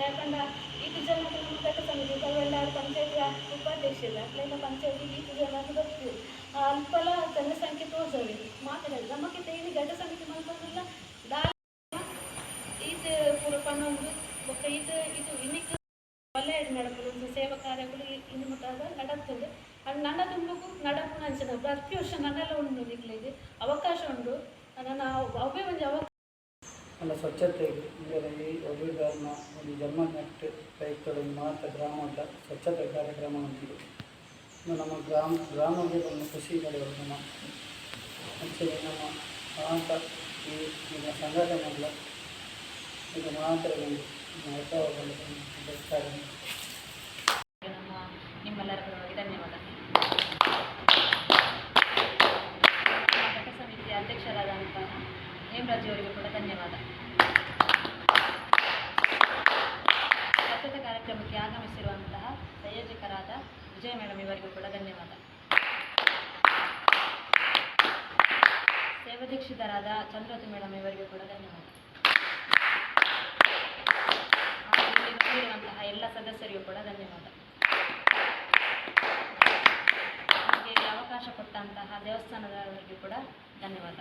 ಯಾಕಂದ್ರೆ ಈ ಜನ ಘಟ್ಟ ಸಮಿತಿ ಅವೆಲ್ಲ ಪಂಚಾಯತಿ ಇಲ್ಲ ಅಟ್ಲೆಲ್ಲ ಪಂಚಾಯತಿ ಇದು ಜನ ಬರ್ತೀವಿ. ಅಲ್ಪಲ ಜನಸಂಖ್ಯೆ ತೋರ್ಸವಿ ಮಾತಾಡೋದು. ನಮಗೆ ಇದು ಘಟ ಸಮಿತಿ ಮಾಡ್ಕೊಂಡ್ರಲ್ಲ, ದಾರಿ ಇದು ಪೂರ ಪನ್ನೊಂದು ಇದು ಇದು ಇನ್ನಿಕ್ ಒಳ್ಳೆ ನಡಪುದು ಒಂದು ಸೇವಾ ಕಾರ್ಯಗಳು ಇನ್ನು ಮುಟ್ಟಾದ ನಡತ್ತದೆ ಅದು ನನ್ನ ತುಂಬಕ್ಕೂ ನಡಪು ಅಂಚನ ಪ್ರತಿ ವರ್ಷ ನನ್ನೆಲ್ಲ ಉಂಟು ನಿಕ್ಲಿಗೆ ಅವಕಾಶ ಉಂಟು. ನನ್ನ ಅವೇ ಒಂದು ಅವಕಾಶ ಅಲ್ಲ ಸ್ವಚ್ಛತೆ ಇದರಲ್ಲಿ ಒಬ್ಬರಿಗಾರನ ಒಂದು ಜನ್ಮ ನೆಟ್ಟು ಕೈಗಳನ್ನು ಮಾತ್ರ ಗ್ರಾಮದ ಸ್ವಚ್ಛತೆ ಕಾರ್ಯಕ್ರಮ ಉಂಟು ಇನ್ನು ನಮ್ಮ ಗ್ರಾಮ ಗ್ರಾಮಕ್ಕೆ ಒಂದು ಖುಷಿ ಪಡೆಯುವುದು ನಮ್ಮ ಆ್ಯಕ್ಚುಲಿ ನಮ್ಮ ಆಟ ಈ ನಮ್ಮ ಸಂಘಟನೆಗಳ ಇದು ಮಾತ್ರ ಒಂದು ಮಹತ್ವವನ್ನು ಸೇವಾಧೀಕ್ಷಿತರಾದ ಚಂದ್ರತಿ ಮೇಡಮ್ ಇವರಿಗೆ ಕೂಡ ಧನ್ಯವಾದ. ಎಲ್ಲ ಸದಸ್ಯರಿಗೂ ಕೂಡ ಧನ್ಯವಾದ. ಅವಕಾಶ ಕೊಟ್ಟಂತಹ ದೇವಸ್ಥಾನದವರಿಗೂ ಕೂಡ ಧನ್ಯವಾದ.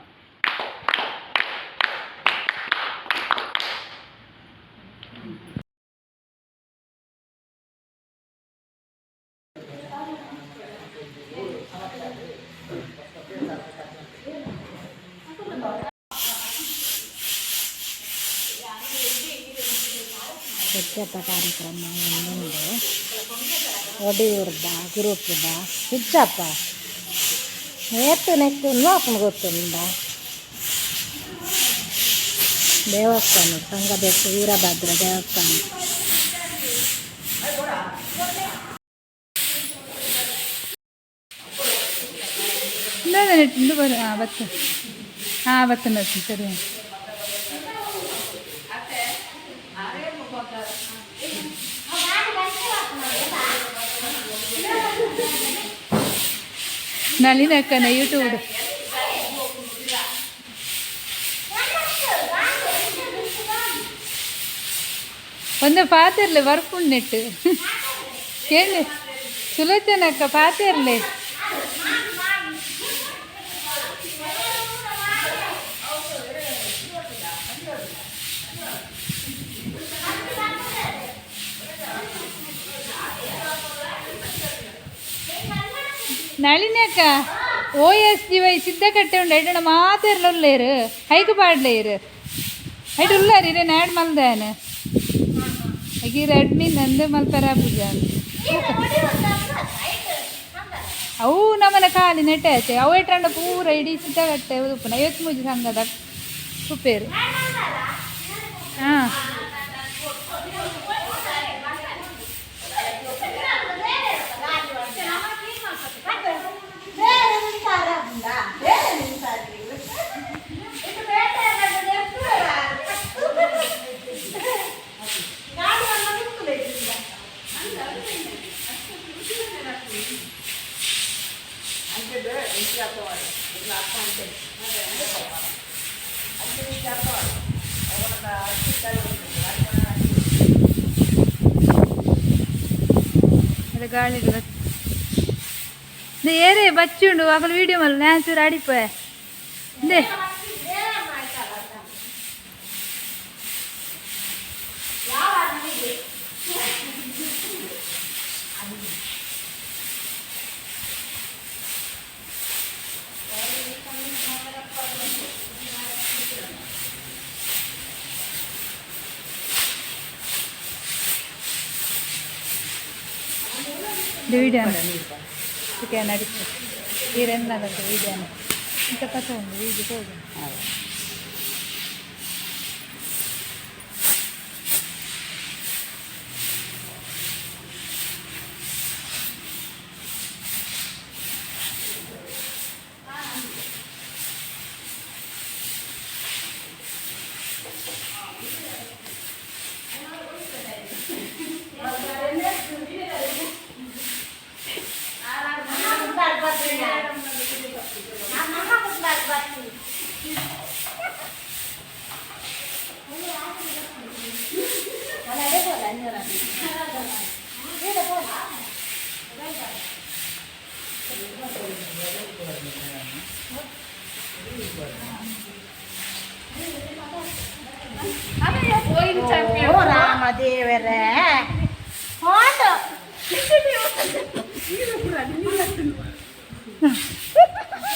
ಸ್ವಚ್ಛತಾ ಕಾರ್ಯಕ್ರಮ ಒಂದೊಂದು ಒಡಿಯೂರ್ದ ಗ್ರೂಪ್ದ ಹುಚ್ಚಪ್ಪ ಎತ್ತು ನೆಕ್ಕು ನೋಪನ ಗೊತ್ತುಂಡ ದೇವಸ್ಥಾನ ಸಂಘದೆತ್ತು ವೀರಭದ್ರ ದೇವಸ್ಥಾನ ಇಂದು ಬರು ಹಾಂ ಬತ್ತು ಹಾಂ ಬತ್ತು ಬತ್ತು ಸರಿ ನಳಿನಕ್ಕನ ಯೂಟ್ಯೂಬ್ ಒಂದು ಪಾತಿರ್ಲಿ ಬರ್ಪುಂಡೆಟ್ಟು ಕೇಳಿ ಸುಲೋಚನಕ್ಕ ಪಾತಿರ್ಲಿ ಜಿ ವೈ ಸಿದ್ಧ ಕಟ್ಟೆ ಉಂಡು ಐಟಣ ಮಾತಾರ್ಲುಲ್ಲೇರು ಹೈಕ್ ಪಾಡ್ಲೇರು ಐಟ್ ಉಲ್ಲರ್ ಇರೇ ನಾಡ್ ಮಲ್ದಾನ? ಈಗ ರೆಡ್ಮಿ ನಂದು ಮಲ್ಪರ ಪೂಜ. ಅವು ನಮ್ಮನ ಕಾಲಿ ನೆಟ್ಟೆ ಆಚೆ ಅವು ಇಟ್ಟಂಡ ಪೂರ ಇಡೀ ಸಿದ್ಧ ಕಟ್ಟೆ ಉಪ್ಪುನ ಐವತ್ತು ಮೂಜಿ ಸಂಘದ ಉಪ್ಪೇರು. ಹಾಂ. ಏರೇ ಬಚ್ಚುಂಡು ಅಕಲು ವೀಡಿಯೋ ಮಲ್ಲ ನ್ಯಾಚೂರು ಆಡಿಪೋಯ ಇಂದೇ ಇದು ವೀಡಿಯೋ ಚಿಕನ್ ಅಡಿಕೆ ఈ రెండు నెలలకు వీడియో ఇంత కథ ఉంది వీడికి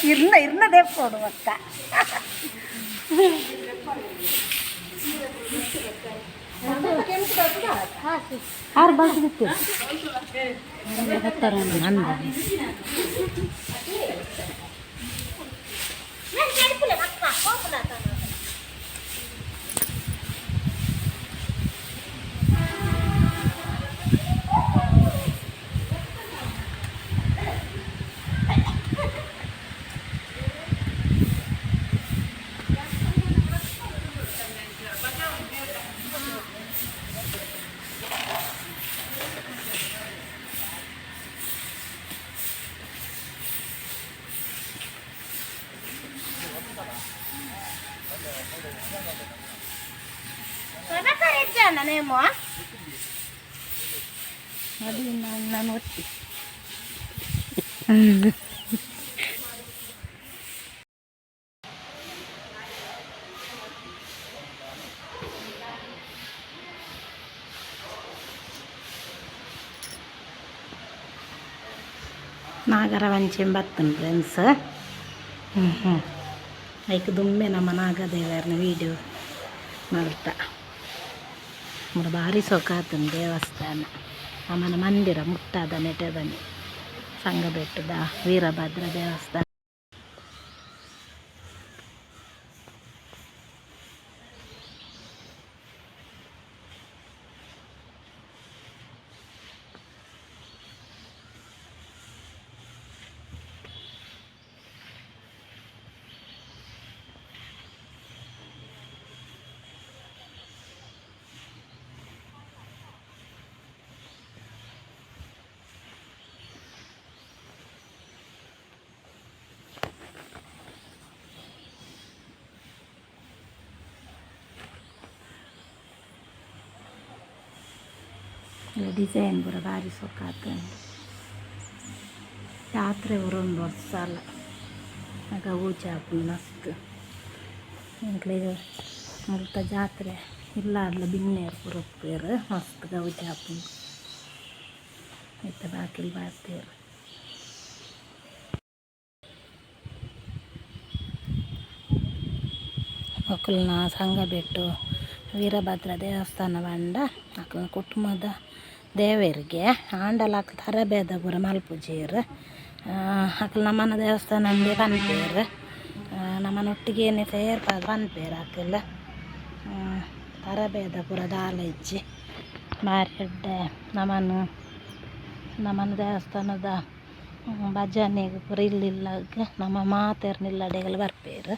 ಇರ್ನ ಇರ್ನ ದೇವ್ಕೊಡು ಅಕ್ಕ ಆರು ಬಾಕಿ ಬಿತ್ತು ನಂದ ನೇಮೋ ನಾಗರವಂಚೆಂ ಬರ್ತೀನಿ ಫ್ರೆಂಡ್ಸ್ ಹ್ಞೂ ಹ್ಞೂ ಐಕ್ ದುಮ್ಮೆ ನಮ್ಮ ನಾಗದೇವರನ್ನ ವೀಡಿಯೋ ಮಾಡ್ತಾ ಭಾರಿ ಸೊಕ್ಕಾತನ ದೇವಸ್ಥಾನ ಅಮ್ಮನ ಮಂದಿರ ಮುಟ್ಟಾದ ನೆಟದನಿ ಸಂಗಬೆಟ್ಟದ ವೀರಭದ್ರ ದೇವಸ್ಥಾನ. ಡಿಸೈನ್ ಪೂರ ಭಾರಿ ಸೊಕ್ಕಾತ ಜಾತ್ರೆ ಒಂದು ವರ್ಷ ಅಲ್ಲ ಆಗ ಊಚಾಪು ಮಸ್ತ್ ಇಂಕ್ಲಿಗೆ ಮುಲ್ತ ಜಾತ್ರೆ ಇಲ್ಲ ಅಲ್ಲ ಬಿನ್ನೇರು ಪೂರ ಒಪ್ಪೇರು ಮಸ್ತ್ ಗೌಜಾಪು ಇತ್ತ ಬಾಕಿಲ್ ಬಾರ್ತೇರು ಮಕ್ಕಳನ್ನ ಸಂಘ ಬಿಟ್ಟು ವೀರಭದ್ರ ದೇವಸ್ಥಾನ ಬಂಡ ಕುಟುಂಬದ ದೇವರಿಗೆ ಆಂಡಲ ತರಬೇದ ಪೂರ ಮಲ್ಪುಜೀರ್ ಅಕ್ಲ ನಮ್ಮನ ದೇವಸ್ಥಾನ ಪನ್ಪೇರು ನಮ್ಮನ ಒಟ್ಟಿಗೇನೆ ಸೇರ್ಪಾದ ಪನ್ಪೇರು ತರಬೇದ ಪೂರ ದಾಲ ಇಜ್ಜಿ ನಮ್ಮನ ನಮ್ಮನ ದೇವಸ್ಥಾನದ ಭಜನೆಗೆ ಪೂರ ಇಲ್ಲಿಲ್ಲಾಗ ನಮ್ಮ ಮಾತೇರು ನಿಲ್ಲಡೆಗಳು ಬರ್ಪೇರು.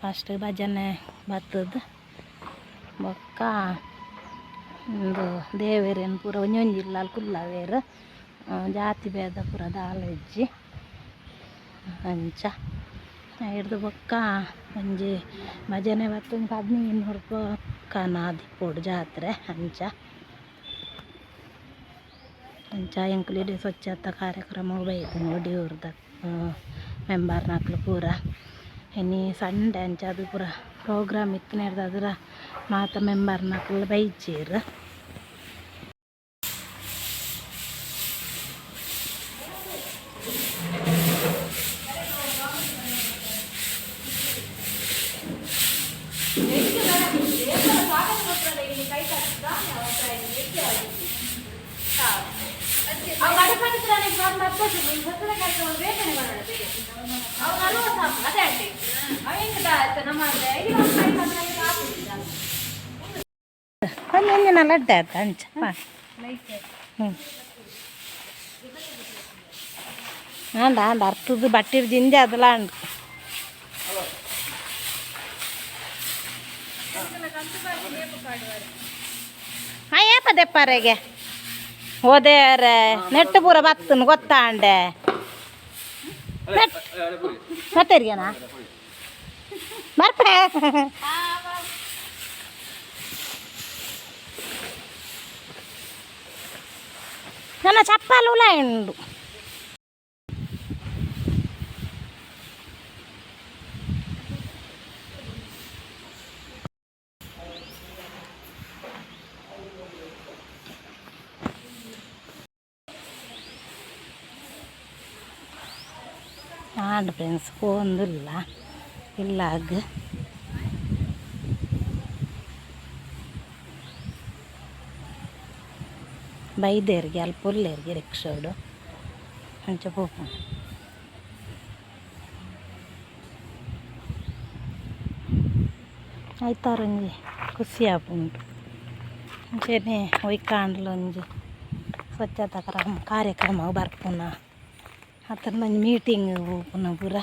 ಫಸ್ಟ್ ಭಜನೆ ಬತ್ತದ. ಬೊಕ್ಕ. ಒಂದು ದೇವೆರೆನ್ ಪೂರ ಒಂಜೊಂಜಿಲ್ಲ ಕುಲ್ಲವೇರು ಜಾತಿ ಭೇದ ಪೂರ ದಾಲೆಜ್ಜಿ ಅಂಚ. ಹಿಡ್ದು ಬೊಕ್ಕ. ಒಂಜಿ ಭಜನೆ ಬತ್ತು ಹದಿನೈದು ರೂಪಾಯಿ ನಾದಿಪ್ಪೋಡು ಜಾತ್ರೆ. ಅಂಚ. ಅಂಚ ಎಂಕ್ಲಿಡಿ ಸ್ವಚ್ಛತಾ ಕಾರ್ಯಕ್ರಮ ಬೈದು ನೋಡಿ ಮೆಂಬರ್ ಮೆಂಬರ್ನಕ್ಲು ಪೂರ. ಇನ್ನು ಸಂಡೆ ಅಂಚ ಅದು ಪೂರ ಪ್ರೋಗ್ರಾಮ್ ಇತ್ತು ನಡೆದ ಅದರ ಮಾತ ಮೆಂಬರ್ ನಾಕ್ಲು ಬೈಚೀರು ಒಂದೊಂದಿನ ಲಡ್ಡ ಆಯ್ತು? ಅಂಚ ಹ್ಞೂ ಆಂಡ ಅರ್ತದ ಬಟ್ಟಿರ್ ಜಿಂದೆ ಅದಲ್ಲ ಅಂಡ್ ಹಾಂ ಏಪ ದೆಪ್ಪಾರೆಗೆ? ಓದೇರೆ ನೆಟ್ಟು ಪೂರ ಬತ್ತನ್ ಗೊತ್ತಾಂಡೆ ಮತ್ತೆರಿಗೆನಾ? ಬರ್ಪೆ. ನನ್ನ ಚಪ್ಪಲು ಉಂಡು ಆಂಡ್ ಫ್ರೆಂಡ್ಸ್ ಫೋನ್ದಿಲ್ಲ ಇಲ್ಲ ಬೈದೇರಿಗೆ ಅಲ್ಲಿ ಪುಲ್ಲೇರಿಗೆ ರಿಕ್ಷಾಡು ಅಂಚೆ ಪೋಪ ಆಯ್ತಾರೊಂಜಿ ಖುಷಿ ಆಪುಂಟು ಅಂಚೆನೆ ಒಯ್ಕಾಂಡ್ಲೊಂಜಿ ಸ್ವಚ್ಛತಾ ಕ್ರಮ ಕಾರ್ಯಕ್ರಮ ಬರ್ಪುನ ಅತ್ರ ಒಂಜಿ ಮೀಟಿಂಗ್ ಪೋಪುನ ಪೂರ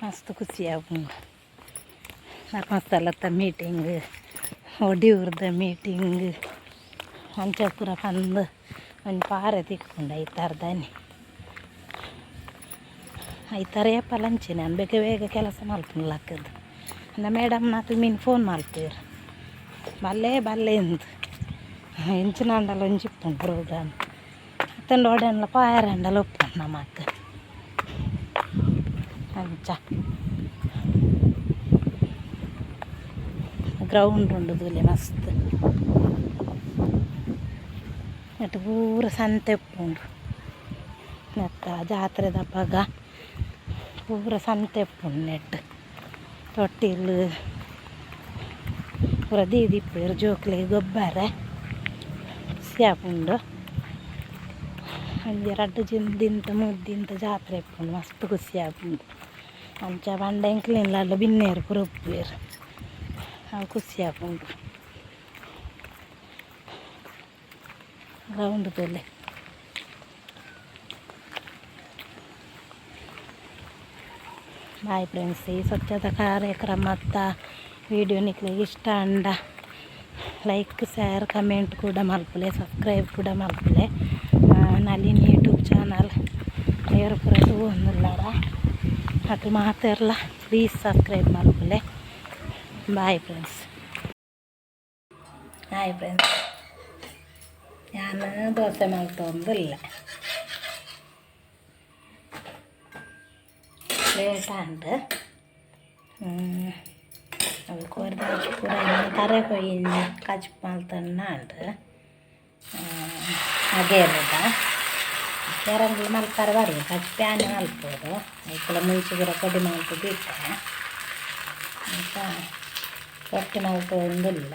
ಮಸ್ತ್ ಖುಷಿ ಆಪುಂಡು ಧರ್ಮಸ್ಥಳದ ಮೀಟಿಂಗ್ ಒಡಿಯೂರ್ದ ಮೀಟಿಂಗ್ ಅಂಚ ಪೂರ ಬಂದು ಒಂದು ಪಾರೆ ತಿಕ್ಕೊಂಡು ಐತಾರ್ದಾನೆ ಐತಾರೆ ಪಲಂಚಿ ನಾನು ಬೇಗ ಬೇಗ ಕೆಲಸ ಮಲ್ಪನ್ಲಕ್ಕದು ಅಂದ ಮೇಡಮ್ ನಾತು ಮೀನು ಫೋನ್ ಮಲ್ಪೇರು ಬಲ್ಲೆ ಬಲ್ಲೆ ಎಂದು. ಹೆಂಚಿನ ಅಂಡಲ್ಲ ಒಂಜಿಪ್ಪುಂಡು ಪ್ರೋಗ್ರಾಮ್ ಅತ್ತಂಡು ಒಡೆನ್ಲ ಪಾಯರ ಅಂಡಲ ಒಪ್ಪುಂಡು ನಮ್ಮ ಅಕ್ಕ. ಅಂಚ ಗ್ರೌಂಡ್ ಉಂಡು ಮಸ್ತ್. ನೆಟ್ಟು ಪೂರ ಸಂತೆ ಉಪ್ಪುಂಡು ನೆತ್ತ ಜಾತ್ರೆ ದಬ್ಬಗ ಪೂರ ಸಂತೆ ಉಪ್ಪುಂಡು ನೆಟ್ಟು ತೊಟ್ಟಿಲು ಪೂರ ದೀದಿಪ್ಪೇರು ಜೋಕ್ಲೆ ಗೊಬ್ಬರ ಸ್ಯಾಪುಂಡು ಒಂಜಿ ರಡ್ಡು ಜಿಂದಿಂತ ಮುದ್ದಿಂತ ಜಾತ್ರೆ ಉಪ್ಪುಂಡು ಮಸ್ತ್ ಖುಷಿ ಆಪುಂಡು ಅಂಚ ಬಂಡ ಎಂಕ್ಲಿನ್ಲ ಬಿನ್ನೇರು ಪೂರ ಉಪ್ಪೇರು ಅವು ಖುಷಿ ಆಪುಂಡು ರೌಂಡ್ ಗೋಲೆ ಬಾಯ್ ಫ್ರೆಂಡ್ಸ್ ಈ ಸ್ವಚ್ಛತಾ ಕಾರ್ಯಕ್ರಮ ಅತ್ತ ವಿಡಿಯೋ ನಿಕ್ಲಿಗೆ ಇಷ್ಟ ಅಂಡ ಲೈಕ್ ಶೇರ್ ಕಮೆಂಟ್ ಕೂಡ ಮಲ್ಪಲೆ ಸಬ್ಸ್ಕ್ರೈಬ್ ಕೂಡ ಮಲ್ಪಲೆ. ನಲಿನ್ ಯೂಟ್ಯೂಬ್ ಚಾನಲ್ ದೇವ್ರ ಪುರದು ಒಂದಿಲ್ಲಾರ ಅದು ಮಾತ್ರ ಎಲ್ಲ ಪ್ಲೀಸ್ ಸಬ್ಸ್ಕ್ರೈಬ್ ಮಲ್ಪಲೆ. ಬಾಯ್ ಫ್ರೆಂಡ್ಸ್ ಹಾಯ್ ಫ್ರೆಂಡ್ಸ್ ഞാൻ ദോശ മാറ്റൊന്നുമില്ല ലേട്ടാണ്ട് അവൾക്ക് ഒരു മണിക്കൂർ കറി കൊയ്യുന്ന കച്ചുപ്പാൽത്തണ്ണാണ്ട് അതേതാ വേറെങ്കിലും മലക്കാറ് പറയും കച്ചുപ്പാന് മലപ്പോടോ അതിക്കുള്ള മൂച്ചുകൂറ കൂടെ കൊടി ഇട്ടേ അപ്പം കൊട്ടി മലപ്പോഴൊന്നുമില്ല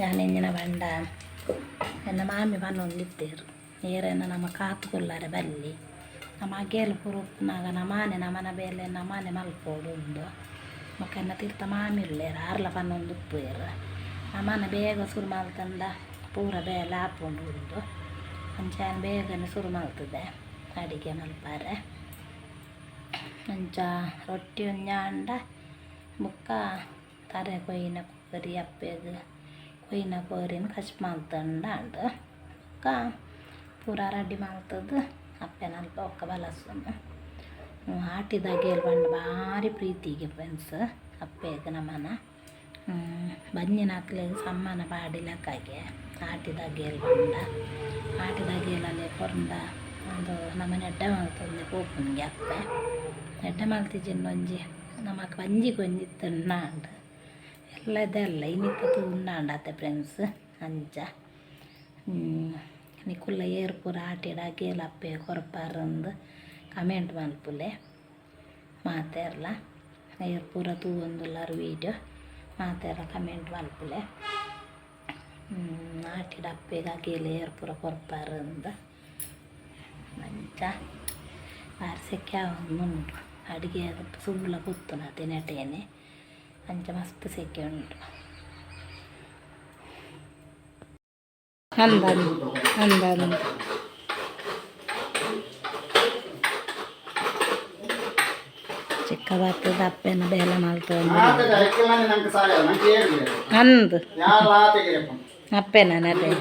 ಯಾನೆಂದಿನ ಬಂಡ ಎನ್ನ ಮಾಮಿ ಬನ್ನೊಂದಿದ್ದೇರು ನೀರನ್ನು ನಮ್ಮ ಕಾತುಕೊಳ್ಳಾರೆ ಬಲ್ಲಿ ನಮ್ಮ ಅಗೇಲು ಪುರುಪ್ನಾಗ ನಮಾನೆ ನಮನ ಬೇಲೆ ನಮಾನೆ ಮಲ್ಪೋಡುಂದು ಮಕ್ಕನ್ನ ತೀರ್ಥ ಮಾಮಿರ್ಲೇರ ಆರ್ಲ ಬನ್ನೊಂದು ಉಪ್ಪೇರು ನಮನ ಬೇಗ ಸುರು ಮಲ್ತಂದ ಪೂರ ಬೇಲೆ ಹಾಕೊಂಡು ಉಂಡು ಅಂಚಾನ ಬೇಗನೆ ಸುರು ಮಲ್ತದೆ ಅಡಿಗೆ ಮಲ್ಪಾರೆ ಅಂಚ ರೊಟ್ಟಿ ಒಂಜಾಂಡ ಬುಕ್ಕ ತರೆ ಕೊಯ್ಯಿನ ಕುಕ್ಕರಿ ಅಪ್ಪೆದು ಕೊಯ್ಯಿನ ಪೋರಿನ ಕಚ್ ಮಾಲ್ತಂಡ ಅಂಡ ಅಕ್ಕ ಪೂರ ರೆಡಿ ಮಾಡ್ತದ. ಅಪ್ಪೆನ ಅಲ್ಪ ಒಕ್ಕ ಬಲಸನು ಆಟಿದಾಗ ಬಂದು ಭಾರಿ ಪ್ರೀತಿಗೆ ಫ್ರೆಂಡ್ಸ್. ಅಪ್ಪೆಗ್ ನಮ್ಮನ. ಬಂಜಿನ ಹಾಕ್ಲಿಗೆ ಸಮ್ಮಾನ ಪಾಡಿ ಲೆಕ್ಕಗೆ ಆಟಿದಾಗೆ ಬಂದ. ಆಟಿದಾಗೆಲಲ್ಲಿ ಪೊರಂದ ಒಂದು ನಮ್ಮನೆ ಎಡ್ಡೆ ಮಾಡ್ತಂದೆ ಪೋಪುನಿಗೆ ಅಪ್ಪೆ. ಎಡ್ಡೆ ಮಲ್ತಿಜಿನ್ ಒಂಜಿ. ನಮಕ್ ಒಂಜಿ ಕೊಂಜಿತ್ತಣ್ಣ ಉಣ್ಣಾಂಡ್ ಇನ್ನಿತ್ತು ಉಣ್ಣಾಂಡ್ ಅತ್ತೆ ಫ್ರೆಂಡ್ಸ್ ಅಂಚ ನಿಕುಲ್ಲ ಏರ್ ಪೂರ ಆಟಿಡ ಗೇಲ್ ಅಪ್ಪೆ ಕೊರಪಾರಂದು ಕಮೆಂಟ್ ಮಲ್ಪುಲೆ ಮಾತೆರ್ಲ ಏರ್ ಪೂರ ತೂವೊಂದುಲ್ಲಾರು ವೀಡಿಯೋ ಮಾತೆರ್ಲ ಕಮೆಂಟ್ ಮಲ್ಪುಲೆ ಆಟಿಡ ಏರ್ ಪೂರ ಕೊರಪಾರಂದು ಮಂಚ ಬಾರ್ಸೆಕ್ಕೆ ಅವನ್ನುಂಟು ಅಡುಗೆ ಸುಳ್ಳ ಕೂತು ನಾ ನೆಟೇನೆ ಅಂಚ ಮಸ್ತ್ ಸೆಕೆ ಉಂಟು ಅಂದಂದು ಅಂದಂದು ಚಿಕ್ಕ ಬರ್ತದ ಅಪ್ಪೆನ ಬೇಲೆ ಮಾಡ್ತಂದು ಅಂದು ಅಪ್ಪೆನ ನಡೆ